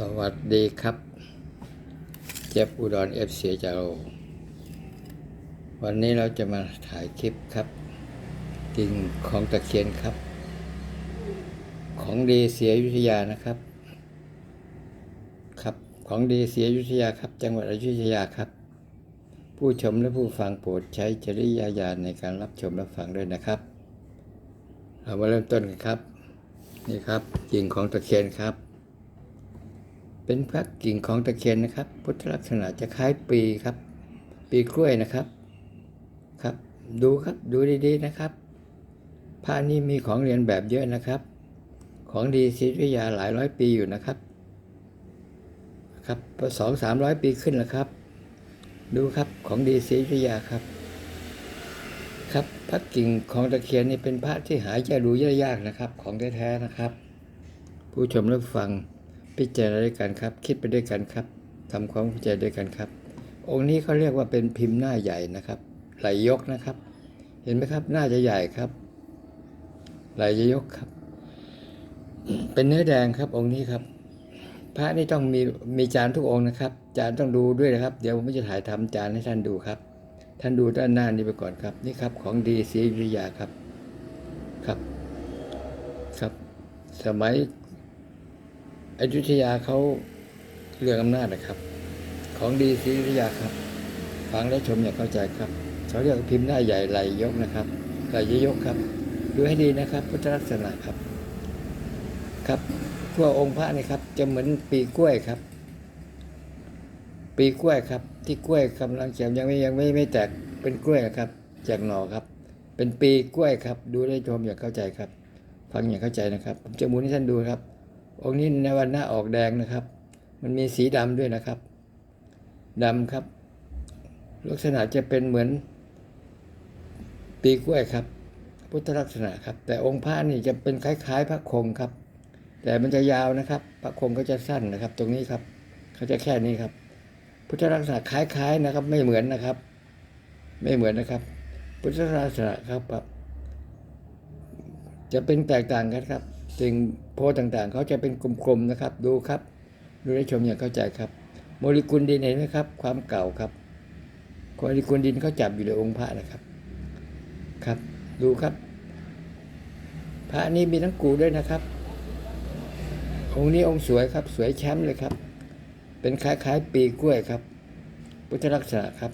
สวัสดีครับ เจ็บอุดรเอฟซีจาโรวันนี้เราจะมาถ่ายคลิปครับกิ่งของตะเคียนครับ ของดีเสียยุธยานะครับ ครับของดีเสียยุธยาครับ จังหวัดอยุธยาครับ ผู้ชมและผู้ฟังโปรดใช้จริยญาณในการรับชมรับฟังด้วยนะครับ เรามาเริ่มต้นกันครับ นี่ครับกิ่งของตะเคียนครับ เป็นพระกิ่งของตะเคียนนะครับ พุทธลักษณะจะคล้ายปีครับ ปีกล้วยนะครับครับ ดูครับดูดีๆนะครับผ้านี้มีของเรียนแบบเยอะนะครับ ของดีศิริยาหลายร้อยปีอยู่นะครับ ครับสองสามร้อยปีขึ้นแล้วครับ ดูครับของดีศิริยาครับ ครับพระกิ่งของตะเคียนนี่เป็นพระที่หายากดูยากๆนะครับ ของแท้ๆนะครับ ผู้ชมรับฟัง พิจารณาด้วยกันครับ คิดไปด้วยกันครับทำความเข้าใจด้วยกันครับ องค์นี้เขาเรียกว่าเป็นพิมพ์หน้าใหญ่นะครับ ไหลยกนะครับ เห็นไหมครับ หน้าจะใหญ่ครับ ไหลจะยกครับ เป็นเนื้อแดงครับ องค์นี้ครับ พระนี่ต้องมีมีจานทุกองค์นะครับ จานต้องดูด้วยนะครับ เดี๋ยวผมจะถ่ายทำจานให้ท่านดูครับ ท่านดูด้านหน้านี้ไปก่อนครับ นี่ครับ ของดีศรีอยุธยาครับ ครับ ครับ สมัย อยุธยาเขาเรื่องอำนาจนะครับ ของดีศรีอยุธยาครับ ฟังและชมอย่างเข้าใจครับเขาเรียกพิมพ์หน้าใหญ่ไหลยกนะครับไหลยกครับ ดูให้ดีนะครับ พุทธลักษณะครับ ครับพวองค์พระนี่ครับ จะเหมือนปีกล้วยครับ ปีกล้วยครับ ที่กล้วยกำลังจะยังไม่ยังไม่ไม่แตกเป็นกล้วยครับจากหน่อครับ เป็นปีกล้วยครับ ดูได้ชมอย่างเข้าใจครับ ฟังอย่างเข้าใจนะครับ ผมจะหมุนให้ท่านดูครับ องค์นี้ในวันหน้าออกแดงนะครับ มันมีสีดำด้วยนะครับดำครับ ลักษณะจะเป็นเหมือนปีกล้วยครับ พุทธลักษณะครับ แต่องค์พระนี่จะเป็นคล้าย ๆ พระคงครับ แต่มันจะยาวนะครับ พระคงก็จะสั้นนะครับ ตรงนี้ครับเขาจะแค่นี้ครับ พุทธลักษณะคล้ายๆนะครับ ไม่เหมือนนะครับ ไม่เหมือนนะครับ พุทธลักษณะครับครับจะเป็นแตกต่างกันครับ สิ่งโพธิ์ต่างๆ เขาจะเป็นกลมๆนะครับ ดูครับ ดูได้ชมอย่างเข้าใจครับ โมเลกุลดินเห็นไหมครับ ความเก่าครับโมเลกุลดินเขาจับอยู่ในองค์พระนะครับ ครับ ดูครับ พระนี้มีทั้งกูด้วยนะครับ องค์นี้องค์สวยครับ สวยแชมป์เลยครับ เป็นคล้ายๆ ปีกล้วยครับ พุทธลักษณะครับ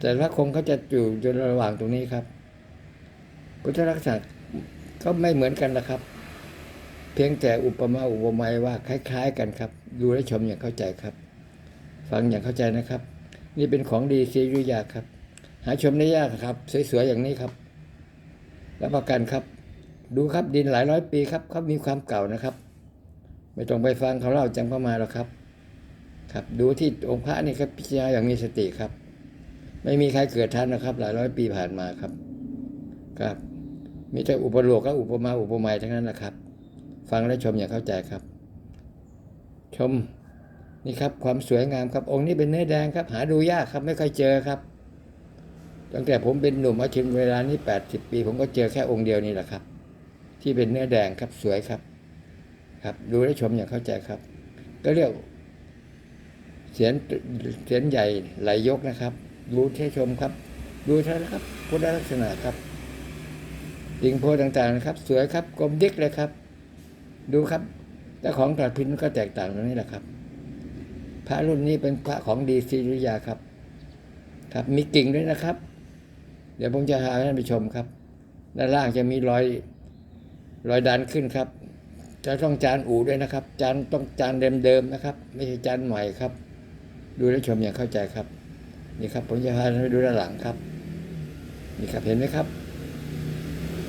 แต่พระคงเขาจะอยู่อยู่ระหว่างตรงนี้ครับ พุทธลักษณะก็ไม่เหมือนกันนะครับ เพียงแต่อุปมาอุปไมยว่าคล้าย ๆ กันครับ ดูและชมอย่างเข้าใจครับ ฟังอย่างเข้าใจนะครับ นี่เป็นของดีซีรุยาครับ หาชมได้ยากครับ สวยๆอย่างนี้ครับรับประกันครับ ดูครับดินหลายร้อยปีครับเขามีความเก่านะครับ ไม่ต้องไปฟังเขาเล่าจังพมาหรอกครับ ครับ ดูที่องค์พระนี่ครับพิจารณาอย่างมีสติครับ ไม่มีใครเกิดทันนะครับ หลายร้อยปีผ่านมาครับ ครับ มีแต่อุปโลกและอุปมาอุปไมยทั้งนั้นนะครับ ฟังและชมอย่างเข้าใจครับ ชมนี่ครับความสวยงามครับองค์นี้เป็นเนื้อแดงครับ หาดูยากครับไม่ค่อยเจอครับตั้งแต่ผมเป็นหนุ่มมาถึงเวลานี้แปดสิบปี ผมก็เจอแค่องค์เดียวนี่แหละครับ ที่เป็นเนื้อแดงครับสวยครับ ครับดูและชมอย่างเข้าใจครับ ก็เรียกเสียนเสียนใหญ่ไหลยกนะครับดูเท่ชมครับ ดูเท่านะครับพุทธลักษณะครับสิงโพต่างๆนะครับ สวยครับกลมดิกเลยครับ ดูครับแต่ของตัดพินก็แตกต่างตรงนี้แหละครับ พระรุ่นนี้เป็นพระของดีศิริยาครับ ครับมีกิ่งด้วยนะครับ เดี๋ยวผมจะพาท่านไปชมครับ ด้านล่างจะมีรอยรอยดันขึ้นครับ จะต้องจานอูด้วยนะครับ จานต้องจานเดิมๆนะครับ ไม่ใช่จานใหม่ครับ ดูและชมอย่างเข้าใจครับ นี่ครับผมจะพาท่านไปดูด้านหลังครับ นี่ครับเห็นไหมครับ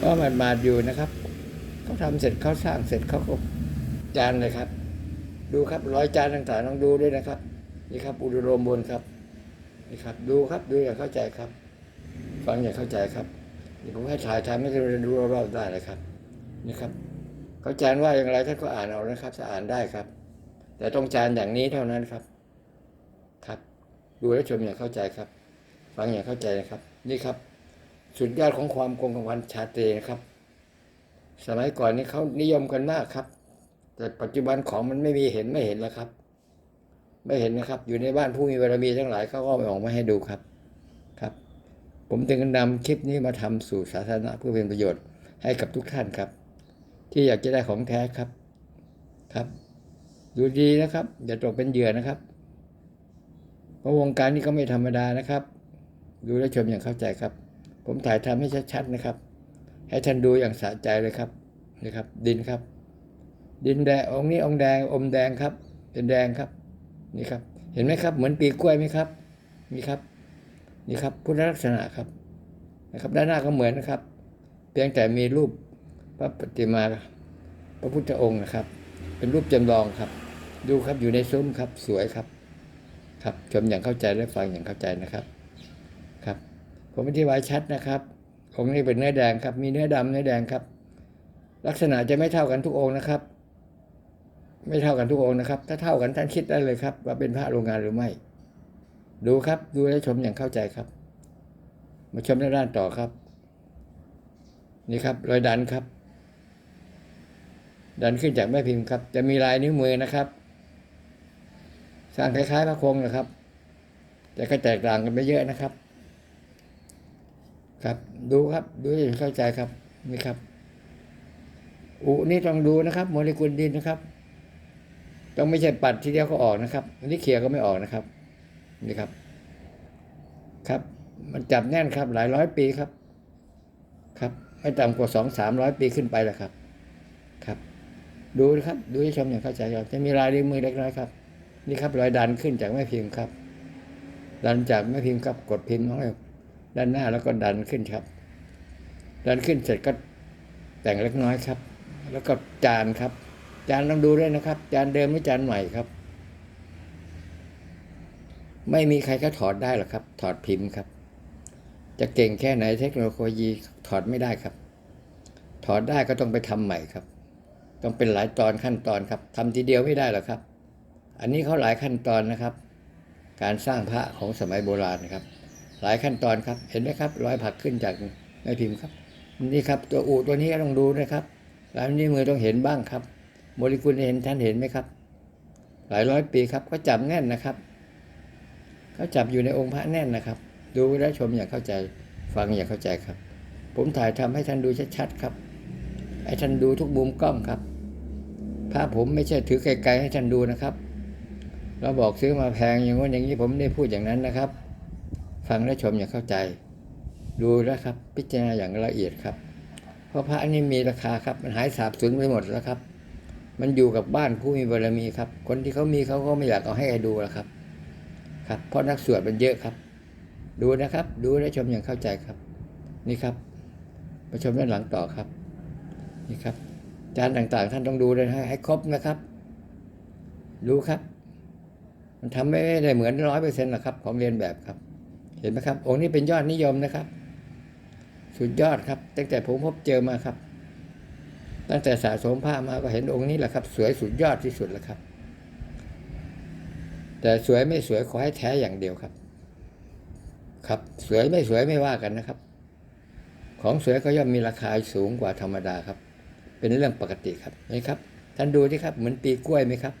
ก็มันมาอยู่นะครับ เขาทำเสร็จเขาสร้างเสร็จเขาก็จานเลยครับ ดูครับร้อยจานต่างๆต้องดูด้วยนะครับ นี่ครับ อุดรมบนครับนี่ครับ ดูครับดูอย่างเข้าใจครับ ฟังอย่างเข้าใจครับนี่ผมให้ถ่ายทำให้ท่านดูรอบๆได้เลยครับนี่ครับเขาจานว่าอย่างไรท่านก็อ่านเอานะครับถ้าอ่านได้ครับ แต่ต้องจานอย่างนี้เท่านั้นครับ ครับ ดูและชมอย่างเข้าใจครับ ฟังอย่างเข้าใจนะครับ นี่ครับสุดยอดของความคงกระพันชาเตนะครับ สมัยก่อนนี้เขานิยมกันมากครับ แต่ปัจจุบันของมันไม่มีเห็นไม่เห็นแล้วครับ ไม่เห็นนะครับ อยู่ในบ้านผู้มีบารมีทั้งหลายเขาก็ไม่ออกมาให้ดูครับครับ ผมจึงนำคลิปนี้มาทำสู่สาธารณะเพื่อเป็นประโยชน์ให้กับทุกท่านครับ ที่อยากจะได้ของแท้ครับครับ ดูดีนะครับ อย่าตกเป็นเหยื่อนะครับเพราะวงการนี้ก็ไม่ธรรมดานะครับ ดูและชมอย่างเข้าใจครับ ผมถ่ายทำให้ชัดๆนะครับ ให้ท่านดูอย่างสะใจเลยครับนี่ครับ ดินครับ ดินแดงองค์นี้องค์แดงอมแดงครับ เป็นแดงครับนี่ครับ เห็นไหมครับ เหมือนปีกล้วยไหมครับนี่ครับนี่ครับพุทธลักษณะครับนะครับ ด้านหน้าก็เหมือนนะครับ เพียงแต่มีรูปพระปฏิมาพระพุทธองค์นะครับ เป็นรูปจำลองครับ ดูครับอยู่ในซุ้มครับสวยครับ ครับชมอย่างเข้าใจและฟังอย่างเข้าใจนะครับครับ ผมอธิบายชัดนะครับ องค์นี้เป็นเนื้อแดงครับ มีเนื้อดำเนื้อแดงครับ ลักษณะจะไม่เท่ากันทุกองค์นะครับ ไม่เท่ากันทุกองค์นะครับ ถ้าเท่ากันท่านคิดได้เลยครับ ว่าเป็นพระโรงงานหรือไม่ ดูครับ ดูและชมอย่างเข้าใจครับ มาชมด้านด้านต่อครับ นี่ครับรอยดันครับ ดันขึ้นจากแม่พิมพ์ครับ จะมีลายนิ้วมือนะครับ สร้างคล้ายๆพระคงนะครับ แต่ก็แตกต่างกันไปเยอะนะครับ ครับดูครับ ดูให้เข้าใจครับนี่ครับ อุนี่ต้องดูนะครับ โมเลกุลดินนะครับ ต้องไม่ใช่ปัดทีเดียวก็ออกนะครับ อันนี้เขี่ยก็ไม่ออกนะครับ นี่ครับ ครับ มันจับแน่นครับ หลายร้อยปีครับ ครับไม่ต่ำกว่าสองสามร้อยปีขึ้นไปแล้วครับ ครับ ดูนะครับ ดูให้ชมอย่างเข้าใจครับจะมีลายนิ้วมือเล็กน้อยครับ นี่ครับรอยดันขึ้นจากแม่พิมพ์ครับ ดันจากแม่พิมพ์ครับกดพิมพ์เข้าไป ด้านหน้าแล้วก็ดันขึ้นครับ ดันขึ้นเสร็จก็แต่งเล็กน้อยครับ แล้วก็จานครับ จานต้องดูด้วยนะครับ จานเดิมไม่จานใหม่ครับ ไม่มีใครก็ถอดได้หรอกครับ ถอดพิมพ์ครับ จะเก่งแค่ไหนเทคโนโลยีถอดไม่ได้ครับ ถอดได้ก็ต้องไปทำใหม่ครับ ต้องเป็นหลายตอนขั้นตอนครับทำทีเดียวไม่ได้หรอกครับ อันนี้เขาหลายขั้นตอนนะครับ การสร้างพระของสมัยโบราณนะครับ หลายขั้นตอนครับ เห็นไหมครับ รอยผักขึ้นจากแม่พิมพ์ครับ นี่ครับ ตัวอูตัวนี้ก็ต้องดูนะครับลายนิ้วมือต้องเห็นบ้างครับ โมเลกุลเห็นท่านเห็นไหมครับ หลายร้อยปีครับก็จับแน่นนะครับเขาจับอยู่ในองค์พระแน่นนะครับ ดูและชมอย่างเข้าใจฟังอย่างเข้าใจครับ ผมถ่ายทำให้ท่านดูชัดๆครับให้ท่านดูทุกมุมกล้องครับภาพผมไม่ใช่ถือไกลๆให้ท่านดูนะครับ เราบอกซื้อมาแพงอย่างนู้นอย่างนี้ผมไม่ได้พูดอย่างนั้นนะครับ ฟังและชมอย่างเข้าใจ ดูแล้วครับ พิจารณาอย่างละเอียดครับ เพราะพระนี่มีราคาครับ มันหายสาบสูญไปหมดแล้วครับ มันอยู่กับบ้านผู้มีบารมีครับ คนที่เขามีเขาก็ไม่อยากเอาให้ใครดูแล้วครับ ครับ เพราะนักสวดมันเยอะครับ ดูนะครับ ดูและชมอย่างเข้าใจครับ นี่ครับมาชมด้านหลังต่อครับ นี่ครับ จานต่างๆ ท่านต้องดูเลยให้ครบนะครับ ดูครับ มันทำไม่ได้เหมือนร้อยเปอร์เซ็นต์หรอกครับ ของเรียนแบบครับ เห็นไหมครับ องค์นี้เป็นยอดนิยมนะครับ สุดยอดครับ ตั้งแต่ผมพบเจอมาครับ ตั้งแต่สะสมผ้ามาก็เห็นองค์นี้แหละครับ สวยสุดยอดที่สุดแล้วครับ แต่สวยไม่สวยขอให้แท้อย่างเดียวครับ ครับ สวยไม่สวยไม่ว่ากันนะครับ ของสวยก็ย่อมมีราคาสูงกว่าธรรมดาครับ เป็นเรื่องปกติครับนี่ครับ ท่านดูที่ครับ เหมือนปีกล้วยไหมครับ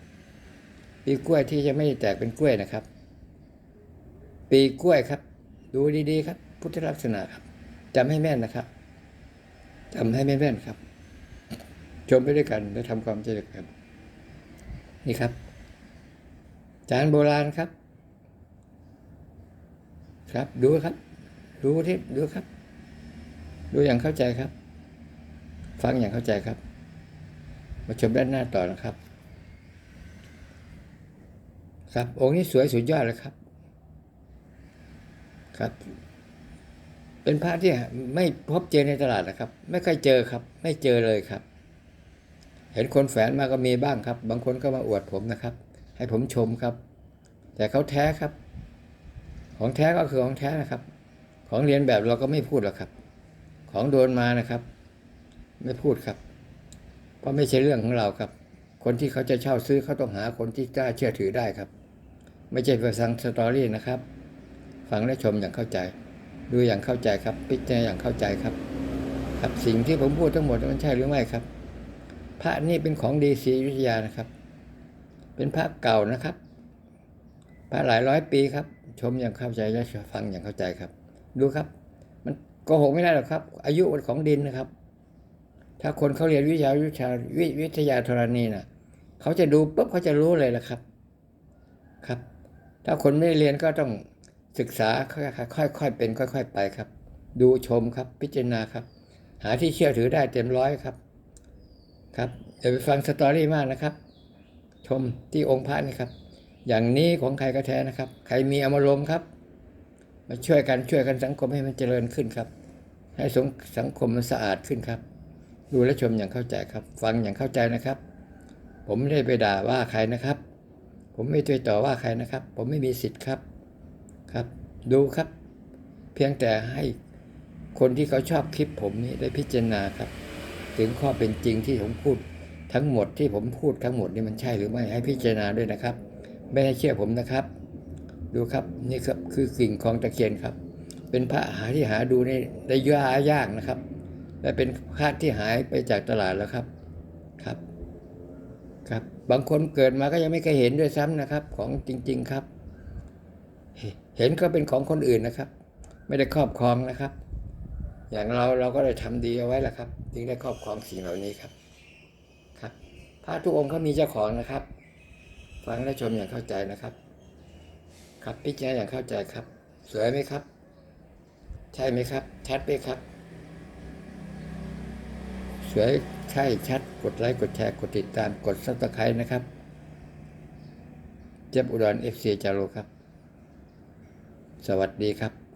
ปีกล้วยที่จะไม่แตกเป็นกล้วยนะครับ ปีกล้วยครับ ดูดีๆครับ พุทธลักษณะครับจำให้แม่นนะครับจำให้แม่นๆครับ ชมไปด้วยกันและทำความเจริญกัน นี่ครับ จานโบราณครับ ครับดูครับ ดูที่ดูครับ ดูอย่างเข้าใจครับ ฟังอย่างเข้าใจครับ มาชมด้านหน้าต่อนะครับ ครับองค์นี้สวยสุดยอดเลยครับ ครับ เป็นพระที่ไม่พบเจอในตลาดนะครับ ไม่ค่อยเจอครับ ไม่เจอเลยครับ เห็นคนแฝนมาก็มีบ้างครับ บางคนก็มาอวดผมนะครับ ให้ผมชมครับ แต่เขาแท้ครับ ของแท้ก็คือของแท้นะครับ ของเรียนแบบเราก็ไม่พูดหรอกครับ ของโดนมานะครับ ไม่พูดครับ เพราะไม่ใช่เรื่องของเราครับ คนที่เขาจะเช่าซื้อเขาต้องหาคนที่กล้าเชื่อถือได้ครับ ไม่ใช่เพื่อสร้างสตอรี่นะครับ ฟังและชมอย่างเข้าใจ ดูอย่างเข้าใจครับ พิจารณาอย่างเข้าใจครับ ครับสิ่งที่ผมพูดทั้งหมดมันใช่หรือไม่ครับ พระนี่เป็นของดีศรีอยุธยานะครับ เป็นพระเก่านะครับ พระหลายร้อยปีครับ ชมอย่างเข้าใจและฟังอย่างเข้าใจครับ ดูครับ มันโกหกไม่ได้หรอกครับ อายุของดินนะครับ ถ้าคนเขาเรียนวิทยาวิชาวิวทยาธรณีน่ะเขาจะดูปุ๊บเขาจะรู้เลยละครับ ครับ ถ้าคนไม่ได้เรียนก็ต้อง ศึกษาค่อยๆเป็นค่อย ๆ ไปครับ ดูชมครับพิจารณาครับ หาที่เชื่อถือได้เต็มร้อยครับ ครับอย่าไปฟังสตอรี่มากนะครับ ชมที่องค์พระนี่ครับ อย่างนี้ของใครก็แท้นะครับ ใครมีอารมณ์ครับ มาช่วยกันช่วยกันสังคมให้มันเจริญขึ้นครับ ให้สงสังคมมันสะอาดขึ้นครับ ดูและชมอย่างเข้าใจครับ ฟังอย่างเข้าใจนะครับ ผมไม่ได้ไปด่าว่าใครนะครับ ผมไม่ได้ต่อว่าใครนะครับ ผมไม่มีสิทธิ์ครับ ครับ ดูครับ เพียงแต่ให้คนที่เขาชอบคลิปผมนี้ได้พิจารณาครับ ถึงข้อเป็นจริงที่ผมพูดทั้งหมดที่ผมพูดทั้งหมดนี่มันใช่หรือไม่ให้พิจารณาด้วยนะครับ ไม่ให้เชื่อผมนะครับ ดูครับนี่ครับคือกิ่งของตะเคียนครับ เป็นพระหาที่หาดูในได้ยายากนะครับ และเป็นพระที่หายไปจากตลาดแล้วครับครับ ครับ บางคนเกิดมาก็ยังไม่เคยเห็นด้วยซ้ำนะครับ ของจริง ๆครับ เห็นก็เป็นของคนอื่นนะครับ ไม่ได้ครอบครองนะครับ อย่างเราเราก็ได้ทำดีเอาไว้แล้วครับจึงได้ครอบครองสิ่งเหล่านี้ครับ ครับพระทุกองค์เขามีเจ้าของนะครับ ฟังและชมอย่างเข้าใจนะครับ ครับพิจารณาอย่างเข้าใจครับ สวยไหมครับ ใช่ไหมครับ ชัดไหมครับ สวยใช่ชัดกดไลค์กดแชร์กดติดตามกดซับสไครต์นะครับ เจ็บอุดรเอฟซีจารุครับ สวัสดีครับ